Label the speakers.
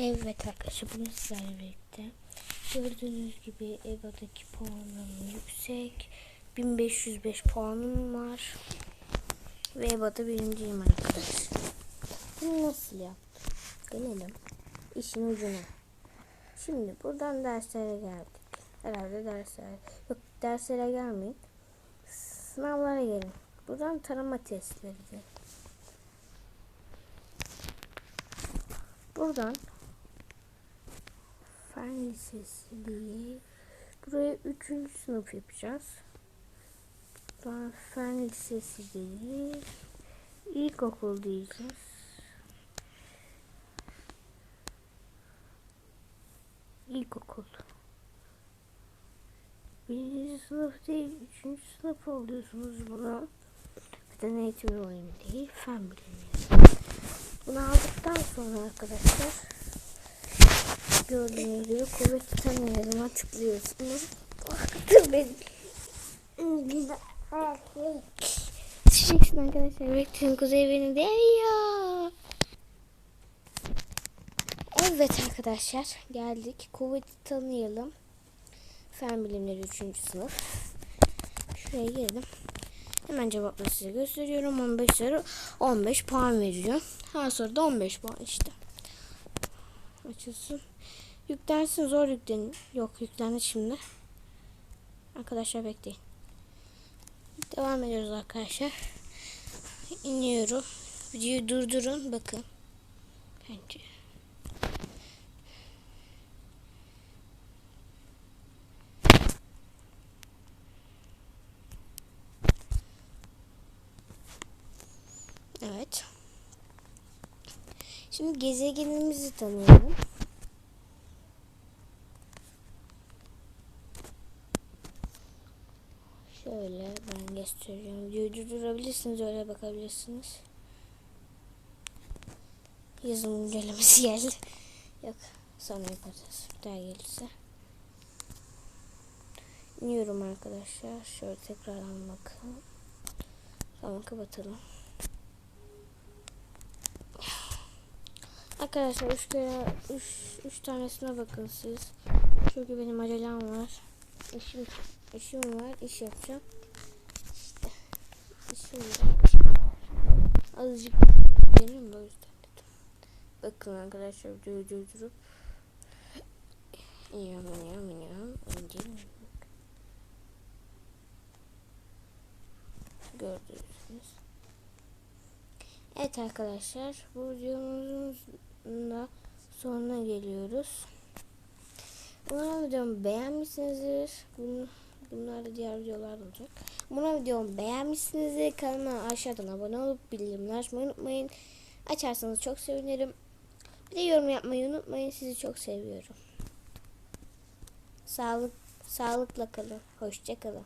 Speaker 1: Evet arkadaşlar bugün sizlerle birlikte gördüğünüz gibi EVA'daki puanım yüksek. 1505 puanım var. Ve EVA'da birinciyim arkadaşlar. Bunu nasıl yaptım? Gelelim işin ucuna. Şimdi buradan derslere geldik. Herhalde derslere yok derslere gelmeyin. Sınavlara gelin. Buradan tarama testleri de. buradan Fen Lisesi diye buraya 3. sınıf yapacağız. Daha Fen Lisesi değil. İlkokul diyeceğiz. İlkokul. Birinci sınıf değil, üçüncü sınıf oluyorsunuz buna. Beden eğitimi oyunu değil, fen bilimi. Bunu aldıktan sonra arkadaşlar gördüğünüz gibi kuvveti tanıyalım açıklıyorsunuz. Baktır beni. Düşeceksin arkadaşlar. Bekleyin kuzey beni değiyor. Evet arkadaşlar geldik. Kuvveti tanıyalım. Fen bilimleri 3. sınıf. Şuraya girdim. Hemen cevapları size gösteriyorum. 15 soru 15 puan veriyor. Her soruda 15 puan işte. Açılsın. Yüklensin zor yüklen. Yok yüklendi şimdi. Arkadaşlar bekleyin. Devam ediyoruz arkadaşlar. İniyorum. Videoyu durdurun. Bakın. Bence. Evet. Şimdi gezegenimizi tanıyalım. Şöyle ben göstereceğim. Videoyu durdurabilirsiniz öyle bakabilirsiniz. Yazım güncellemesi geldi. Yok sonra yaparız. Bir daha gelirse. İniyorum arkadaşlar. Şöyle tekrardan bakalım. Tamam kapatalım. Arkadaşlar üç kere üç, üç tanesine bakın siz. Çünkü benim acelem var. İşim, işim var. iş yapacağım. İşte işim var. Azıcık de o yüzden. Bakın arkadaşlar videoyu durdurup iniyorum iniyorum iniyorum. İneceğim. Gördünüz. Evet arkadaşlar bu videomuzun da sonuna geliyoruz. Umarım videomu beğenmişsinizdir. Bunu, bunlar da diğer videolar olacak. Umarım videomu beğenmişsinizdir. Kanalıma aşağıdan abone olup bildirimleri açmayı unutmayın. Açarsanız çok sevinirim. Bir de yorum yapmayı unutmayın. Sizi çok seviyorum. Sağlık, sağlıkla kalın. Hoşça kalın.